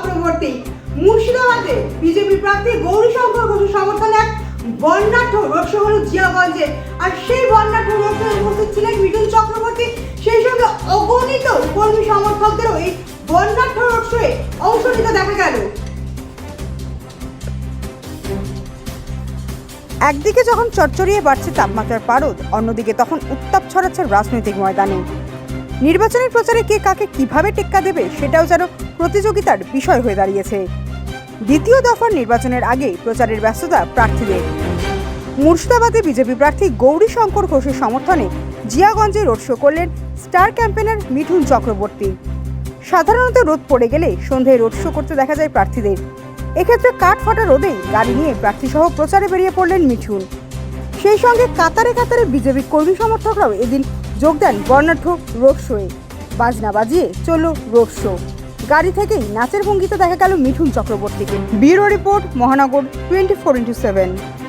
চক্রবর্তী। মুর্শিদাবাদে বিজেপি প্রার্থী গৌরীশঙ্কর ঘোষের সমর্থনে এক বর্ণাঢ্য রোড শো হলো জিয়াগঞ্জে। আর সেই বর্ণাঢ্য রোড শোয়ে উপস্থিত ছিলেন মিঠুন চক্রবর্তী। সেই সঙ্গে অগণিত কর্মী সমর্থকদেরও এই বর্ণাঢ্য রোড শোয়ে অংশ নিতে দেখা গেল। একদিকে যখন চচ্চড়িয়ে বাড়ছে তাপমাত্রার পারদ, অন্যদিকে তখন উত্তাপ ছড়াচ্ছে রাজনৈতিক ময়দানে। নির্বাচনের প্রচারে কে কাকে কীভাবে টেক্কা দেবে সেটাও যেন প্রতিযোগিতার বিষয় হয়ে দাঁড়িয়েছে। দ্বিতীয় দফার নির্বাচনের আগে প্রচারের ব্যস্ততা প্রার্থীদের। মুর্শিদাবাদে বিজেপি প্রার্থী গৌরী শঙ্কর ঘোষের সমর্থনে জিয়াগঞ্জে রোড শো করলেন স্টার ক্যাম্পেনার মিঠুন চক্রবর্তী। সাধারণত রোদ পড়ে গেলে সন্ধ্যায় রোড শো করতে দেখা যায় প্রার্থীদের। এক্ষেত্রে কাঠ ফাটা রোদেই গাড়ি নিয়ে প্রার্থীসহ প্রচারে বেরিয়ে পড়লেন মিঠুন। সেই সঙ্গে কাতারে কাতারে বিজেপি কর্মী সমর্থকরাও এদিন যোগ দেন বর্ণাঢ্য রোড শোয়ে বাজনা বাজিয়ে চলল রোড শো। গাড়ি থেকেই নাচের ভঙ্গিতে দেখা গেল মিঠুন চক্রবর্তীকে। Bureau report Mahanagar twenty four into seven.